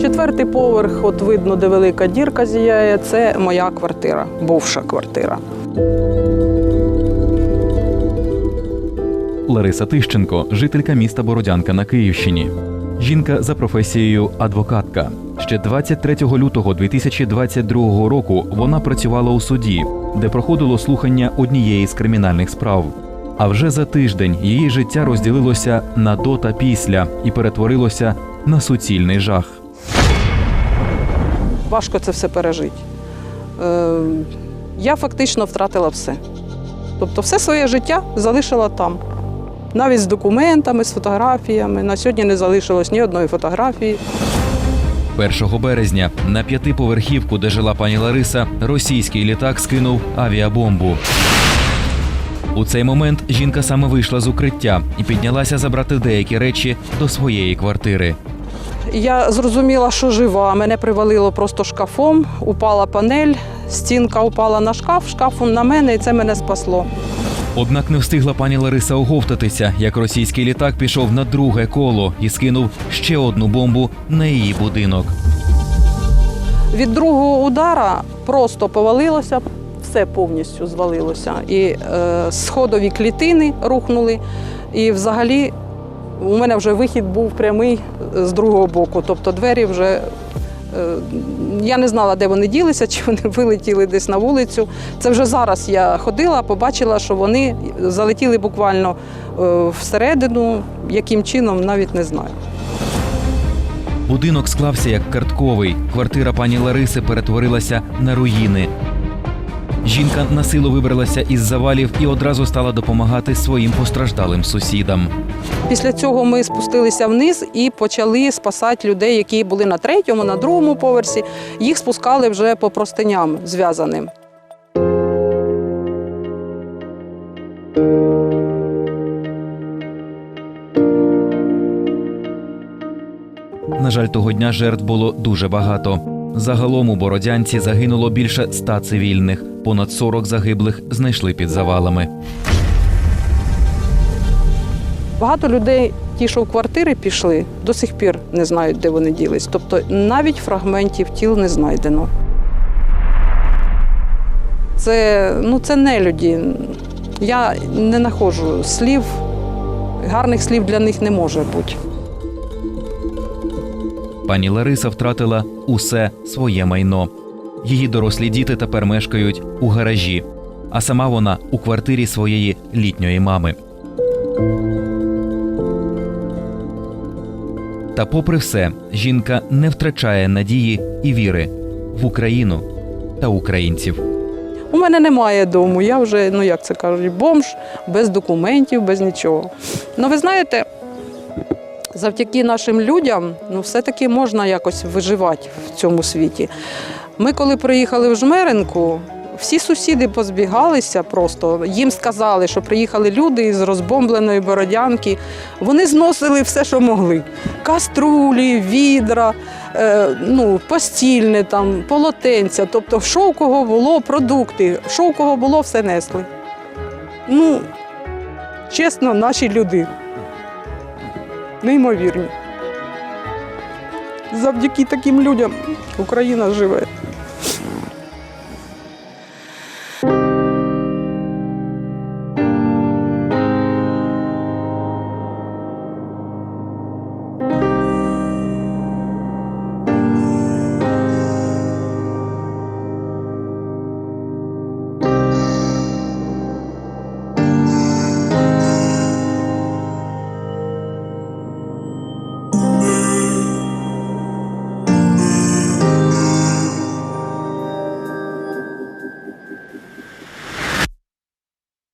Четвертий поверх, от видно, де велика дірка зіяє, це моя квартира, бувша квартира. Лариса Тищенко, жителька міста Бородянка на Київщині. Жінка за професією адвокатка. Ще 23 лютого 2022 року вона працювала у суді, де проходило слухання однієї з кримінальних справ. А вже за тиждень її життя розділилося на до та після і перетворилося на суцільний жах. Важко це все пережити. Е, я фактично втратила все. Тобто, все своє життя залишила там. Навіть з документами, з фотографіями. На сьогодні не залишилось ні одної фотографії. 1 березня на п'ятиповерхівку, де жила пані Лариса, російський літак скинув авіабомбу. У цей момент жінка саме вийшла з укриття і піднялася забрати деякі речі до своєї квартири. Я зрозуміла, що жива. Мене привалило просто шкафом, упала панель, стінка упала на шкаф, шкафом на мене, і це мене спасло. Однак не встигла пані Лариса оговтатися, як російський літак пішов на друге коло і скинув ще одну бомбу на її будинок. Від другого удара просто повалилося, все повністю звалилося. І е, сходові клітини рухнули. І взагалі у мене вже вихід був прямий з другого боку. Тобто двері вже. Е, Я не знала, де вони ділися, чи вони вилетіли десь на вулицю. Це вже зараз я ходила, побачила, що вони залетіли буквально е, всередину, яким чином навіть не знаю. Будинок склався як картковий. Квартира пані Лариси перетворилася на руїни. Жінка на силу вибралася із завалів і одразу стала допомагати своїм постраждалим сусідам. Після цього ми спустилися вниз і почали спасати людей, які були на третьому, на другому поверсі. Їх спускали вже по простиням зв'язаним. На жаль, того дня жертв було дуже багато. Загалом у Бородянці загинуло більше ста цивільних, понад 40 загиблих знайшли під завалами. Багато людей, ті, що в квартири пішли, до сих пір не знають, де вони ділись. Тобто навіть фрагментів тіл не знайдено. Це, ну, це не люди. Я не знаходжу слів, гарних слів для них не може бути. Пані Лариса втратила усе своє майно. Її дорослі діти тепер мешкають у гаражі, а сама вона у квартирі своєї літньої мами. Та, попри все, жінка не втрачає надії і віри в Україну та українців. У мене немає дому. Я вже, ну як це кажуть, бомж без документів, без нічого. Ну, ви знаєте, завдяки нашим людям, ну, все-таки можна якось виживати в цьому світі. Ми, коли приїхали в Жмеринку, всі сусіди позбігалися просто. Їм сказали, що приїхали люди із розбомбленої бородянки. Вони зносили все, що могли: каструлі, відра, е, ну, постільне, там, полотенця. Тобто, що у кого було, продукти, що у кого було, все несли. Ну, чесно, наші люди. Неймовірні. Завдяки таким людям Україна живе.